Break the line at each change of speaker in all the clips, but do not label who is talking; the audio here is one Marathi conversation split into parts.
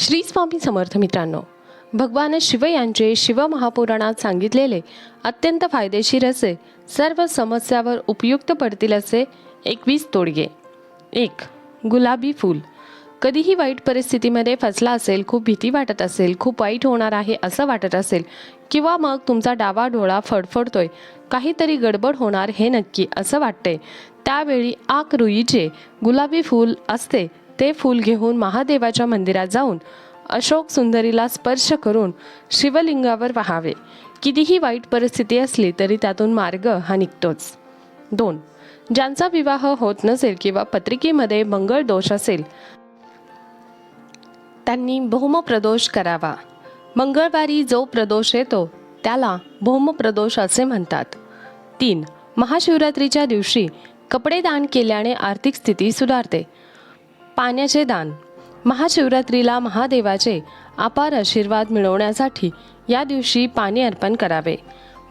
श्री स्वामी समर्थ मित्रांनो भगवान शिव यांचे शिवमहापुराणात सांगितलेले अत्यंत फायदेशीर असे सर्व समस्यावर उपयुक्त पडतील असे एकवीस तोडगे. एक गुलाबी फूल. कधीही वाईट परिस्थितीमध्ये फसला असेल खूप भीती वाटत असेल खूप वाईट होणार आहे असं वाटत असेल किंवा मग तुमचा डावा डोळा फडफडतोय काहीतरी गडबड होणार हे नक्की असं वाटतंय त्यावेळी आक रुईचे गुलाबी फूल असते ते फूल घेऊन महादेवाच्या मंदिरात जाऊन अशोक सुंदरीला स्पर्श करून शिवलिंगावर व्हावे. कितीही वाईट परिस्थिती असली तरी त्यातून मार्ग हा निघतोच. दोन ज्यांचा विवाह होत नसेल किंवा पत्रिकेमध्ये मंगळ दोष असेल त्यांनी भौमप्रदोष करावा. मंगळवारी जो प्रदोष येतो त्याला भौमप्रदोष असे म्हणतात. तीन महाशिवरात्रीच्या दिवशी कपडे दान केल्याने आर्थिक स्थिती सुधारते. पाण्याचे दान. महाशिवरात्रीला महादेवाचे अपार आशीर्वाद मिळवण्यासाठी या दिवशी पाणी अर्पण करावे.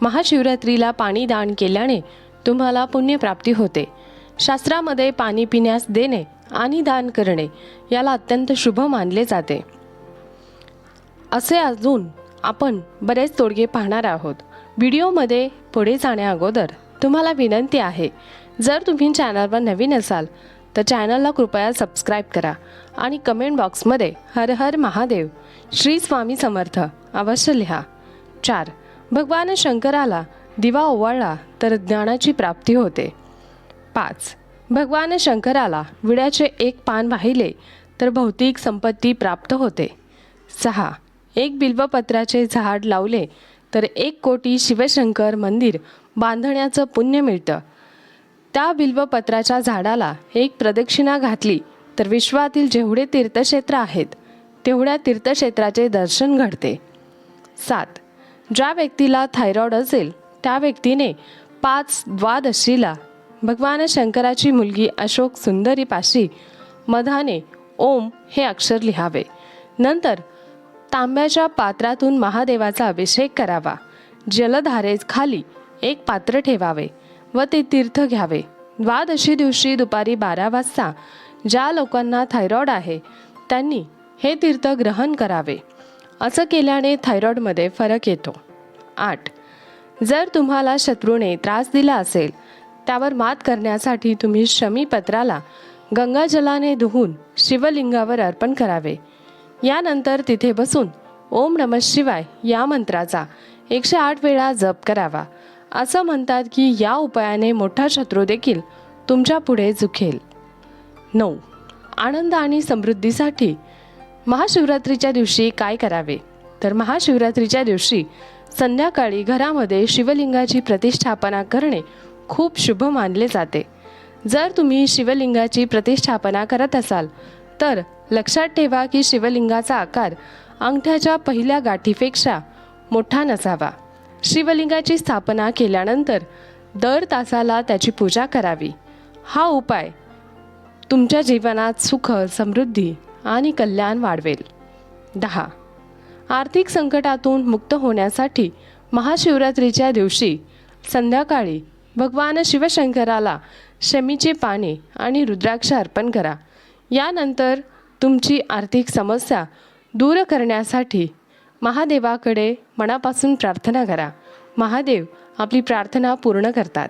महाशिवरात्रीला पाणी दान केल्याने तुम्हाला पुण्यप्राप्ती होते. शास्त्रामध्ये पाणी पिण्यास देणे आणि दान करणे याला अत्यंत शुभ मानले जाते. असे अजून आपण बरेच तोडगे पाहणार आहोत. व्हिडिओमध्ये पुढे जाण्या अगोदर तुम्हाला विनंती आहे जर तुम्ही चॅनलवर नवीन असाल तर चॅनलला कृपया सबस्क्राईब करा आणि कमेंट बॉक्समध्ये हर हर महादेव श्री स्वामी समर्थ अवश्य लिहा. चार भगवान शंकराला दिवा ओवाळला तर ज्ञानाची प्राप्ती होते. पाच भगवान शंकराला विड्याचे एक पान वाहिले तर भौतिक संपत्ती प्राप्त होते. सहा एक बिल्वपत्राचे झाड लावले तर एक कोटी शिवशंकर मंदिर बांधण्याचं पुण्य मिळतं. त्या बिल्वपत्राच्या झाडाला एक प्रदक्षिणा घातली. तर विश्वातील जेवढे तीर्थक्षेत्र आहेत तेवढ्या तीर्थक्षेत्राचे दर्शन घडते. सात. ज्या व्यक्तीला थायरॉइड असेल त्या व्यक्तीने पाच द्वादशीला भगवान शंकराची मुलगी अशोक सुंदरी पाशी मधाने ओम हे अक्षर लिहावे. नंतर तांब्याच्या पात्रातून महादेवाचा अभिषेक करावा. जलधारेखाली एक पात्र ठेवावे. व ते तीर्थ घ्यावे. द्वादशी दिवशी दुपारी बारा वाजता ज्या लोकांना थायरॉइड आहे त्यांनी हे तीर्थ ग्रहण करावे. असं केल्याने थायरॉईडमध्ये फरक येतो. आठ. जर तुम्हाला शत्रूने त्रास दिला असेल त्यावर मात करण्यासाठी तुम्ही शमीपत्राला गंगाजलाने धुवून शिवलिंगावर अर्पण करावे. यानंतर तिथे बसून ओम नम शिवाय या मंत्राचा एकशे आठ वेळा जप करावा. असं म्हणतात की या उपायाने मोठा शत्रू देखील तुमच्यापुढे झुकेल. नऊ. आनंद आणि समृद्धीसाठी महाशिवरात्रीच्या दिवशी काय करावे? तर महाशिवरात्रीच्या दिवशी संध्याकाळी घरामध्ये शिवलिंगाची प्रतिष्ठापना करणे खूप शुभ मानले जाते. जर तुम्ही शिवलिंगाची प्रतिष्ठापना करत असाल तर लक्षात ठेवा की शिवलिंगाचा आकार अंगठ्याच्या पहिल्या गाठीपेक्षा मोठा नसावा. शिवलिंगाची स्थापना केल्यानंतर दर तासाला त्याची पूजा करावी. हा उपाय तुमच्या जीवनात सुख समृद्धी आणि कल्याण वाढवेल. दहा. आर्थिक संकटातून मुक्त होण्यासाठी महाशिवरात्रीच्या दिवशी संध्याकाळी भगवान शिवशंकराला शमीचे पाने आणि रुद्राक्ष अर्पण करा. यानंतर तुमची आर्थिक समस्या दूर करण्यासाठी महादेवाकडे मनापासून प्रार्थना करा. महादेव आपली प्रार्थना पूर्ण करतात.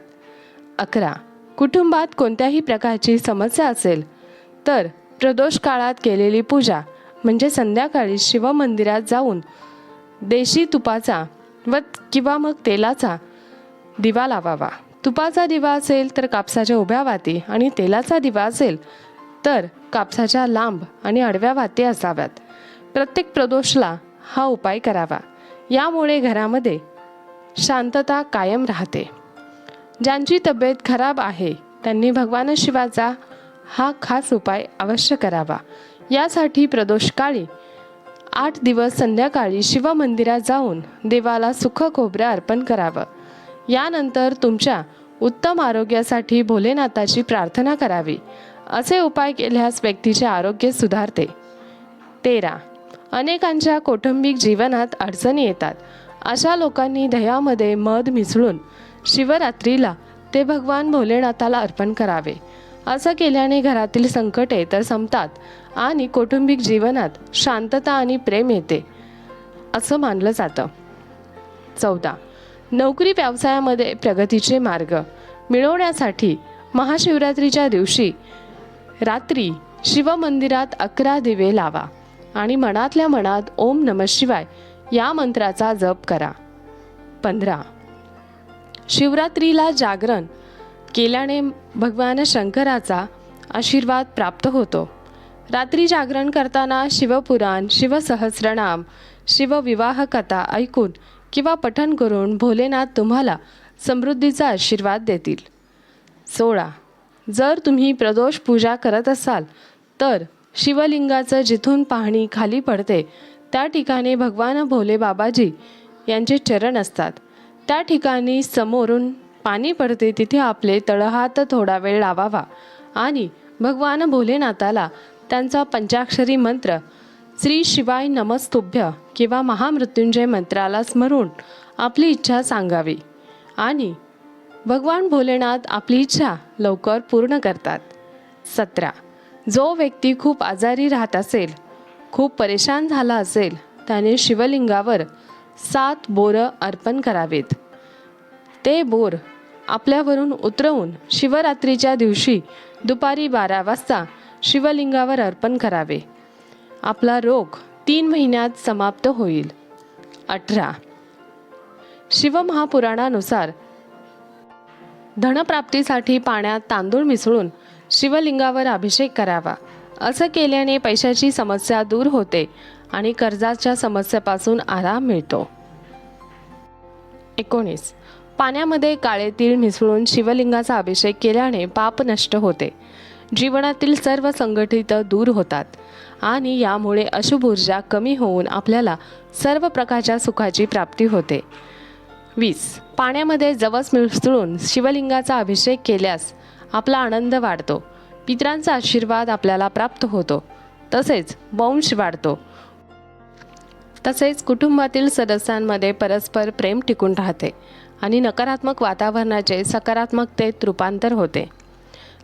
अकरा. कुटुंबात कोणत्याही प्रकारची समस्या असेल तर प्रदोष काळात केलेली पूजा म्हणजे संध्याकाळी शिवमंदिरात जाऊन देशी तुपाचा व किंवा मग तेलाचा दिवा लावावा. तुपाचा दिवा असेल तर कापसाच्या उभ्या वाती आणि तेलाचा दिवा असेल तर कापसाच्या लांब आणि आडव्या वाती असाव्यात. प्रत्येक प्रदोषला हा उपाय करावा. यामुळे घरामध्ये शांतता कायम राहते. ज्यांची तब्येत खराब आहे त्यांनी भगवान शिवाचा हा खास उपाय अवश्य करावा. यासाठी प्रदोषकाळी आठ दिवस संध्याकाळी शिवमंदिरात जाऊन देवाला सुख खोबरं अर्पण करावं. यानंतर तुमच्या उत्तम आरोग्यासाठी भोलेनाथाची प्रार्थना करावी. असे उपाय केल्यास व्यक्तीचे आरोग्य सुधारते. तेरा अनेकांच्या कौटुंबिक जीवनात अडचणी येतात. अशा लोकांनी दह्यामध्ये मध मिसळून शिवरात्रीला ते भगवान भोलेनाथाला अर्पण करावे. असं केल्याने घरातील संकटे तर संपतात आणि कौटुंबिक जीवनात शांतता आणि प्रेम येते असं मानलं जातं. चौदा. नोकरी व्यवसायामध्ये प्रगतीचे मार्ग मिळवण्यासाठी महाशिवरात्रीच्या दिवशी रात्री शिवमंदिरात अकरा दिवे लावा. आणि मनातल्या मनात ओम नम शिवाय या मंत्राचा जप करा. पंधरा. शिवरात्रीला जागरण केल्याने भगवान शंकराचा आशीर्वाद प्राप्त होतो. रात्री जागरण करताना शिवपुराण शिवसहस्रनाम शिवविवाह कथा ऐकून किंवा पठन करून भोलेनाथ तुम्हाला समृद्धीचा आशीर्वाद देतील. सोळा. जर तुम्ही प्रदोष पूजा करत असाल तर शिवलिंगाचं जिथून पाहणी खाली पडते त्या ठिकाणी भगवान भोले बाबाजी यांचे चरण असतात. त्या ठिकाणी समोरून पाणी पडते तिथे आपले तळहात थोडा वेळ लावावा. आणि भगवान भोलेनाथाला त्यांचा पंचाक्षरी मंत्र श्री शिवाय नमस्तुभ्य किंवा महामृत्युंजय मंत्राला स्मरून आपली इच्छा सांगावी. आणि भगवान भोलेनाथ आपली इच्छा लवकर पूर्ण करतात. सतरा. जो व्यक्ती खूप आजारी राहत असेल खूप परेशान झाला असेल त्याने शिवलिंगावर सात बोरं अर्पण करावेत. ते बोर आपल्यावरून उतरवून शिवरात्रीच्या दिवशी दुपारी बारा वाजता शिवलिंगावर अर्पण करावे. आपला रोग तीन महिन्यात समाप्त होईल. अठरा. शिवमहापुराणानुसार धनप्राप्तीसाठी पाण्यात तांदूळ मिसळून शिवलिंगावर अभिषेक करावा. असं केल्याने पैशाची समस्या दूर होते आणि कर्जाच्या समस्येपासून आराम मिळतो. एकोणीस. पाण्यामध्ये काळे तीळ मिसळून शिवलिंगाचा अभिषेक केल्याने पाप नष्ट होते. जीवनातील सर्व संघटित दूर होतात आणि यामुळे अशुभ ऊर्जा कमी होऊन आपल्याला सर्व प्रकारच्या सुखाची प्राप्ती होते. वीस. पाण्यामध्ये जवस मिसळून शिवलिंगाचा अभिषेक केल्यास आपला आनंद वाढतो. पितरांचा आशीर्वाद आपल्याला प्राप्त होतो. तसेच वंश वाढतो. तसेच कुटुंबातील सदस्यांमध्ये परस्पर प्रेम टिकून राहते आणि नकारात्मक वातावरणाचे सकारात्मकतेत रूपांतर होते.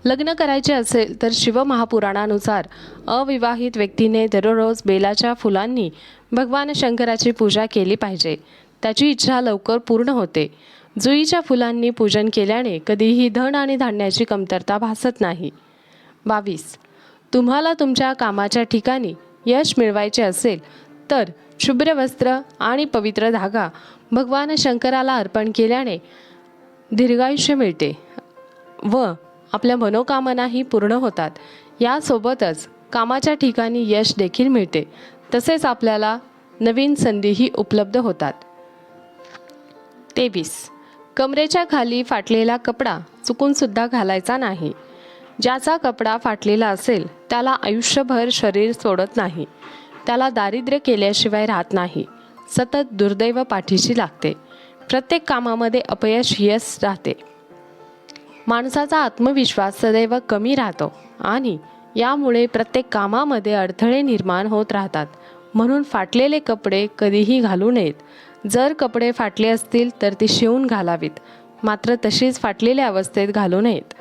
लग्न करायचे असेल तर शिवमहापुराणानुसार अविवाहित व्यक्तीने दररोज बेलाच्या फुलांनी भगवान शंकराची पूजा केली पाहिजे. त्याची इच्छा लवकर पूर्ण होते. जुईच्या फुलांनी पूजन केल्याने कधीही धन आणि धान्याची कमतरता भासत नाही. बावीस. तुम्हाला तुमच्या कामाच्या ठिकाणी यश मिळवायचे असेल तर शुभ्र वस्त्र आणि पवित्र धागा भगवान शंकराला अर्पण केल्याने दीर्घायुष्य मिळते व आपल्या मनोकामनाही पूर्ण होतात. यासोबतच कामाच्या ठिकाणी यश देखील मिळते. तसेच आपल्याला नवीन संधीही उपलब्ध होतात. तेवीस. कमरेच्या खाली फाटलेला कपडा चुकून सुद्धा घालायचा नाही. ज्याचा कपडा फाटलेला असेल त्याला आयुष्यभर शरीर सोडत नाही. त्याला दारिद्र्य केल्याशिवाय राहत नाही. सतत दुर्दैव पाठीशी लागते. प्रत्येक कामामध्ये अपयश यश राहते. माणसाचा आत्मविश्वास सदैव कमी राहतो आणि यामुळे प्रत्येक कामामध्ये अडथळे निर्माण होत राहतात. म्हणून फाटलेले कपडे कधीही घालू नयेत. जर कपडे फाटले असतील तर ती शिवून घालावीत. मात्र तशीच फाटलेल्या अवस्थेत घालू नयेत.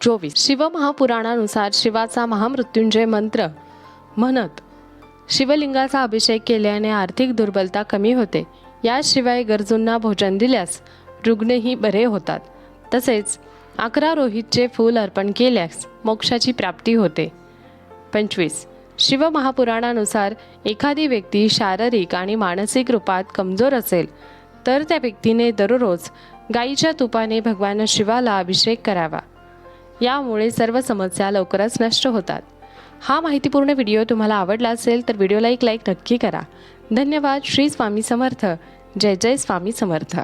चोवीस. शिवमहापुराणानुसार शिवाचा महामृत्युंजय मंत्र म्हणत शिवलिंगाचा अभिषेक केल्याने आर्थिक दुर्बलता कमी होते. याशिवाय गरजूंना भोजन दिल्यास रुग्णही बरे होतात. तसेच अकरा रोहितचे फूल अर्पण केल्यास मोक्षाची प्राप्ती होते. पंचवीस. शिवमहापुराणानुसार एखादी व्यक्ती शारीरिक आणि मानसिक रूपात कमजोर असेल तर त्या व्यक्तीने दररोज गाईच्या तुपाने भगवान शिवाला अभिषेक करावा. यामुळे सर्व समस्या लवकरच नष्ट होतात. हा माहितीपूर्ण व्हिडिओ तुम्हाला आवडला असेल तर व्हिडिओला एक लाईक नक्की करा. धन्यवाद. श्री स्वामी समर्थ. जय जय स्वामी समर्थ.